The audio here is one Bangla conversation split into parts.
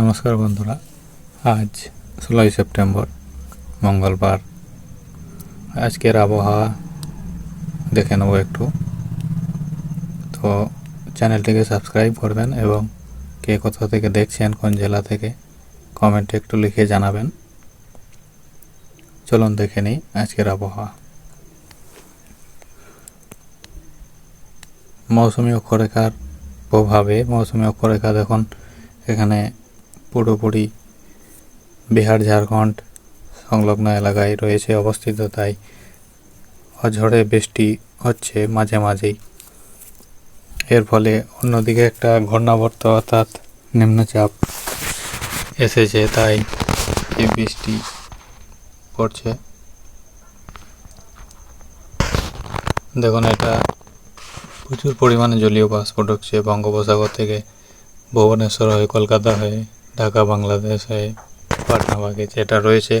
নমস্কার বন্ধুরা, আজ ষোলোই সেপ্টেম্বর, মঙ্গলবার। আজকের আবহাওয়া দেখে নেব একটু। তো চ্যানেলটিকে সাবস্ক্রাইব করবেন এবং কে কোথা থেকে দেখছেন, কোন জেলা থেকে, কমেন্টে একটু লিখে জানাবেন। চলুন দেখে নিই আজকের আবহাওয়া। মৌসুমি অক্ষরেখার প্রভাবে, মৌসুমি অক্ষরেখা দেখুন, এখানে পুরোপুরি বিহার, ঝাড়খণ্ড সংলগ্ন এলাকায় রয়েছে অবস্থিত, তাই অঝড়ে বৃষ্টি হচ্ছে মাঝে মাঝেই। এর ফলে অন্যদিকে একটা ঘূর্ণাবর্ত অর্থাৎ নিম্নচাপ এসেছে, তাই এই বৃষ্টি পড়ছে। দেখুন, এটা প্রচুর পরিমাণে জলীয় বাষ্প ঢুকছে, বঙ্গোপসাগর থেকে ভুবনেশ্বর হয়ে কলকাতা হয়ে ঢাকা, বাংলাদেশ পাটনা বাগে যেটা রয়েছে।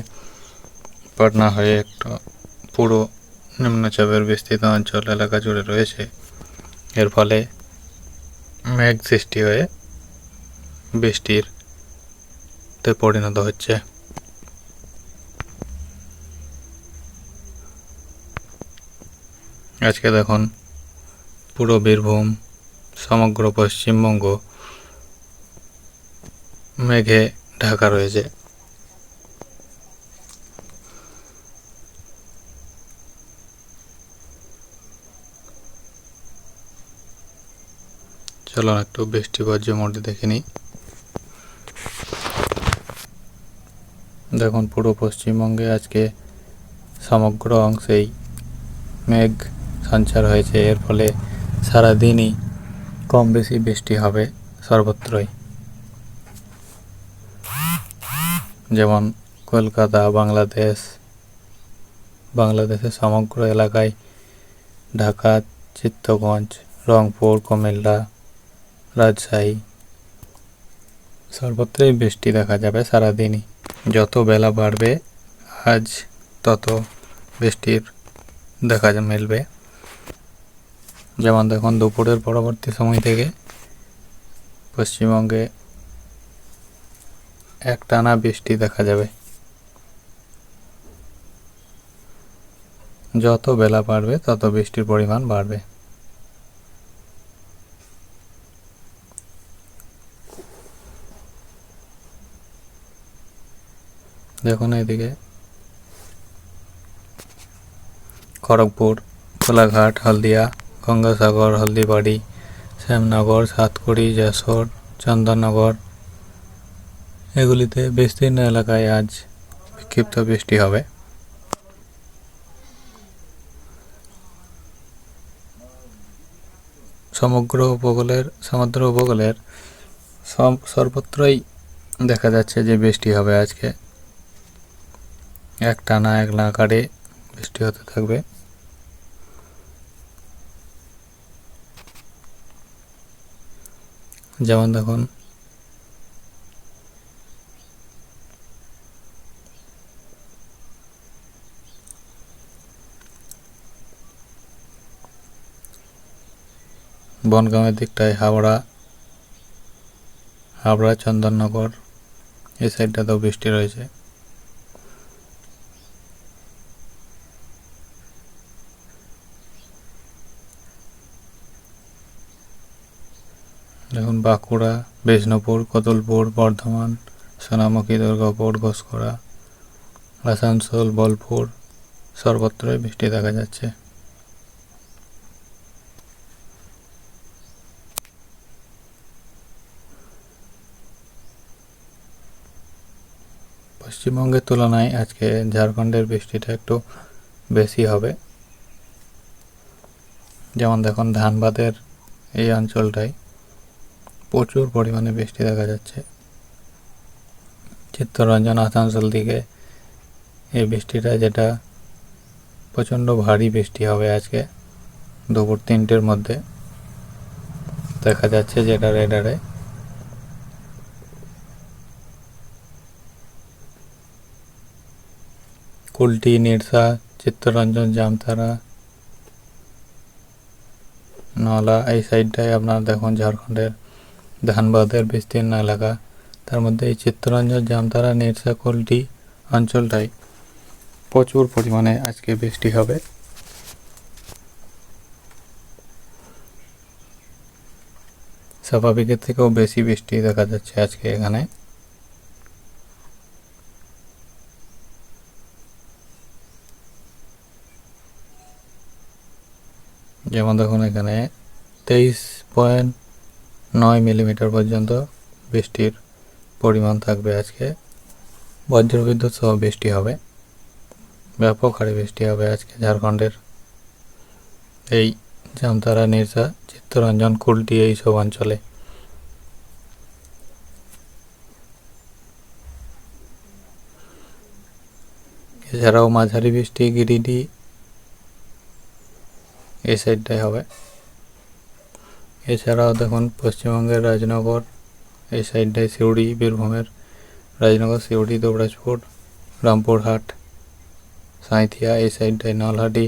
পাটনা হয়ে একটা পুরো নিম্নচাপের বিস্তৃত অঞ্চল, এলাকা জুড়ে রয়েছে। এর ফলে মেঘ সৃষ্টি হয়ে বৃষ্টির তে পরিণত হচ্ছে। আজকে দেখুন, পুরো বীরভূম, সমগ্র পশ্চিমবঙ্গ মেঘে ঢাকা রয়েছে। চলো একটু বৃষ্টি পর্যমটি দেখে নিই। দেখুন পুরো পশ্চিমবঙ্গে আজকে সমগ্র অংশেই মেঘ সঞ্চার হয়েছে। এর ফলে সারাদিনই কম বেশি বৃষ্টি হবে সর্বত্রই। যেমন কলকাতা, বাংলাদেশ, বাংলাদেশের সমগ্র এলাকায় ঢাকা, চিত্তগঞ্জ, রংপুর, কুমিল্লা, রাজশাহী। সর্বত্রই বৃষ্টি দেখা যাবে সারাদিনই। যত বেলা বাড়বে, আজ তত বৃষ্টির দেখা মিলবে। যেমন দেখুন, দুপুরের পরবর্তী সময় থেকে পশ্চিমবঙ্গে একটানা বৃষ্টি দেখা যাবে। যত বেলা বাড়বে, তত বৃষ্টির পরিমাণ বাড়বে। দেখুন এইদিকে। খড়গপুর কোলাঘাট হলদিয়া, গঙ্গাসাগর, হলদিবাড়ি, শ্যামনগর, সাতকুড়ি, যশোর, চন্দননগর এগুলিতে বিস্তীর্ণ এলাকায় আজ বিক্ষিপ্ত বৃষ্টি হবে। সমগ্র উপকূলের, সমুদ্র উপকূলের সর্বত্রই দেখা যাচ্ছে যে বৃষ্টি হবে আজকে। এক টানা, এক না নাগাড়ে বৃষ্টি হতে থাকবে। যেমন দেখুন বনগাঁওয়ের দিকটায় হাওড়া হাওড়া চন্দননগর এই সাইডটাতেও বৃষ্টি রয়েছে। দেখুন, বাঁকুড়া, বিষ্ণুপুর, কতুলপুর, বর্ধমান, সোনামুখী, দুর্গাপুর ঘোষকরা আসানসোল, বোলপুর, সর্বত্রই বৃষ্টি দেখা যাচ্ছে। পশ্চিমবঙ্গের তুলনায় আজকে ঝাড়খণ্ডের বৃষ্টিটা একটু বেশি হবে। যেমন দেখুন, ধানবাদের এই অঞ্চলটায় প্রচুর পরিমাণে বৃষ্টি দেখা যাচ্ছে। চিত্তরঞ্জন আসানসোল দিকে এই বৃষ্টিটা যেটা প্রচণ্ড ভারী বৃষ্টি হবে আজকে দুপুর তিনটের মধ্যে। দেখা যাচ্ছে যেটা রেডারে। কুলটি নিরসা চিত্তরঞ্জন, জামতারা, নলা, এই সাইডটায় আপনার দেখুন ঝাড়খণ্ডের ধানবাদের বিস্তীর্ণ এলাকা। তার মধ্যে এই চিত্তরঞ্জন, জামতারা নির্সাকুলটি অঞ্চলটায় প্রচুর পরিমাণে আজকে বৃষ্টি হবে। স্বাভাবিকের থেকেও বেশি বৃষ্টি দেখা যাচ্ছে আজকে এখানে। যেমন দেখুন এখানে তেইশ পয়েন্ট নয় মিলিমিটার পর্যন্ত বৃষ্টির পরিমাণ থাকবে আজকে। বজ্রবিদ্যুৎ সহ বৃষ্টি হবে। ব্যাপক হারে বৃষ্টি হবে আজকে ঝাড়খণ্ডের। এই জামতারা, নির্সা, চিত্তরঞ্জন, কুলটি এইসব অঞ্চলে। এছাড়াও মাঝারি বৃষ্টি, গিরিডি এই সাইডটাই হবে। এছাড়াও দেখুন, পশ্চিমবঙ্গের রাজনগর, এই সাইডটায় সিউড়ি, বীরভূমের রাজনগর, সিউড়ি, দুবরাজপুর, রামপুরহাট, সাঁইথিয়া, এই সাইডটায় নলহাটি,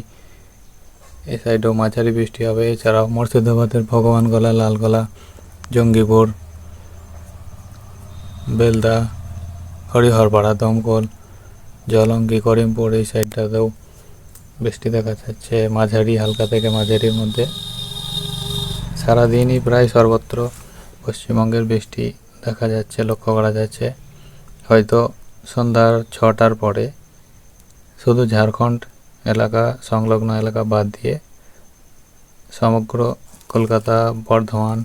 এই সাইডেও মাঝারি বৃষ্টি হবে। এছাড়াও মুর্শিদাবাদের ভগবানগোলা, লালগোলা, জঙ্গিপুর, বেলদা, হরিহরপাড়া, দমকল, জলঙ্গি, করিমপুর এই সাইডটাতেও বৃষ্টি দেখা যাচ্ছে, মাঝারি, হালকা থেকে মাঝারির মধ্যে। সারাদিনই প্রায় সর্বত্র পশ্চিমবঙ্গের বৃষ্টি দেখা যাচ্ছে, লক্ষ্য করা যাচ্ছে। হয়তো সন্ধ্যার ছটার পরে শুধু ঝাড়খণ্ড এলাকা, সংলগ্ন এলাকা বাদ দিয়ে সমগ্র কলকাতা, বর্ধমান,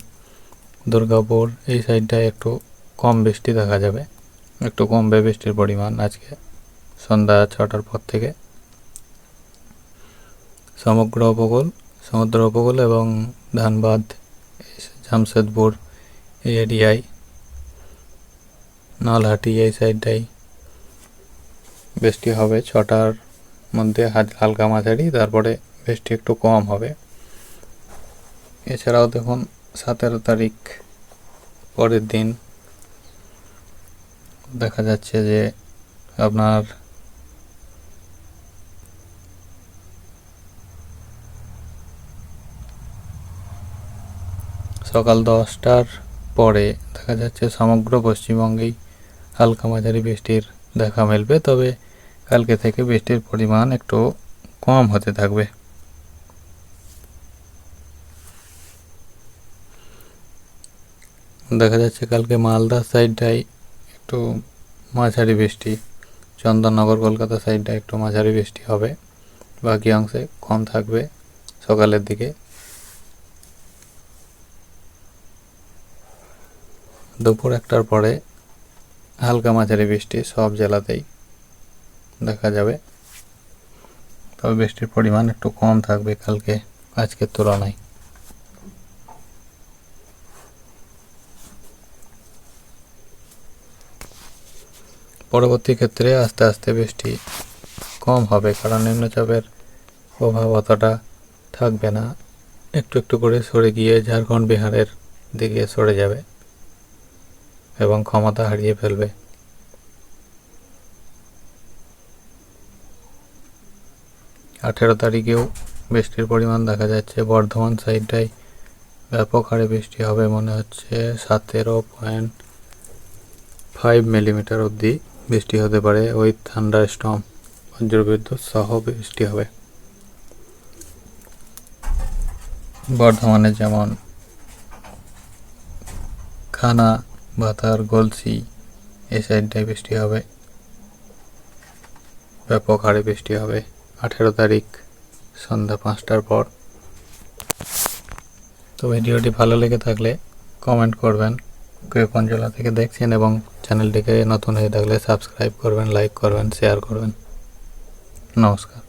দুর্গাপুর এই সাইডটায় একটু কম বৃষ্টি দেখা যাবে। একটু কমবে বৃষ্টির পরিমাণ আজকে সন্ধ্যা ছটার পর থেকে। সমগ্র উপকূল, সমুদ্র উপকূল এবং ধানবাদ, জামশেদপুর এই এরিয়ায় নলহাটি, এই সাইডটাই। বৃষ্টি হবে ছটার মধ্যে হালকা মাঝারি, তারপরে বৃষ্টি একটু কম হবে। এছাড়াও দেখুন, সতেরো তারিখ পরের দিন দেখা যাচ্ছে যে আপনার সকাল দশটার পরে দেখা যাচ্ছে সমগ্র পশ্চিমবঙ্গেই হালকা মাঝারি বৃষ্টির দেখা মিলবে, তবে কালকে থেকে বৃষ্টির পরিমাণ একটু কম হতে থাকবে। দেখা যাচ্ছে কালকে মালদা সাইডটাই একটু মাঝারি বৃষ্টি, চন্দননগর কলকাতা সাইডটায় একটু মাঝারি বৃষ্টি হবে, বাকি অংশে কম থাকবে সকালের দিকে। দুপুর একটার পরে হালকা মাঝারি বৃষ্টি সব জেলাতেই দেখা যাবে। তবে বৃষ্টির পরিমাণ একটু কম থাকবে কালকে, আজকের তুলনায়। পরবর্তী ক্ষেত্রে আস্তে আস্তে বৃষ্টি কম হবে, কারণ নিম্নচাপের প্রভাব অতটা থাকবে না। একটু একটু করে সরে গিয়ে ঝাড়খণ্ড বিহারের দিকে সরে যাবে। এবং ক্ষমতা হারিয়ে ফেলবে। আঠেরো তারিখেও বৃষ্টির পরিমাণ দেখা যাচ্ছে। বর্ধমান সাইডটাই ব্যাপক হারে বৃষ্টি হবে মনে হচ্ছে সতেরো পয়েন্ট ফাইভ মিলিমিটার অবধি বৃষ্টি হতে পারে। ওই থান্ডার স্টম বজ্রবিদ্যুৎ সহ বৃষ্টি হবে। বর্ধমানে যেমন খানা বাতার গলসি এই সাইডটায় বৃষ্টি হবে, ব্যাপক হারে বৃষ্টি হবে। আঠেরো তারিখ, সন্ধ্যা পাঁচটার পর। তো ভিডিওটি ভালো লেগে থাকলে কমেন্ট করবেন কে কোন জেলা থেকে দেখছেন এবং চ্যানেলটিকে নতুন হয়ে থাকলে সাবস্ক্রাইব করবেন লাইক করবেন শেয়ার করবেন। নমস্কার।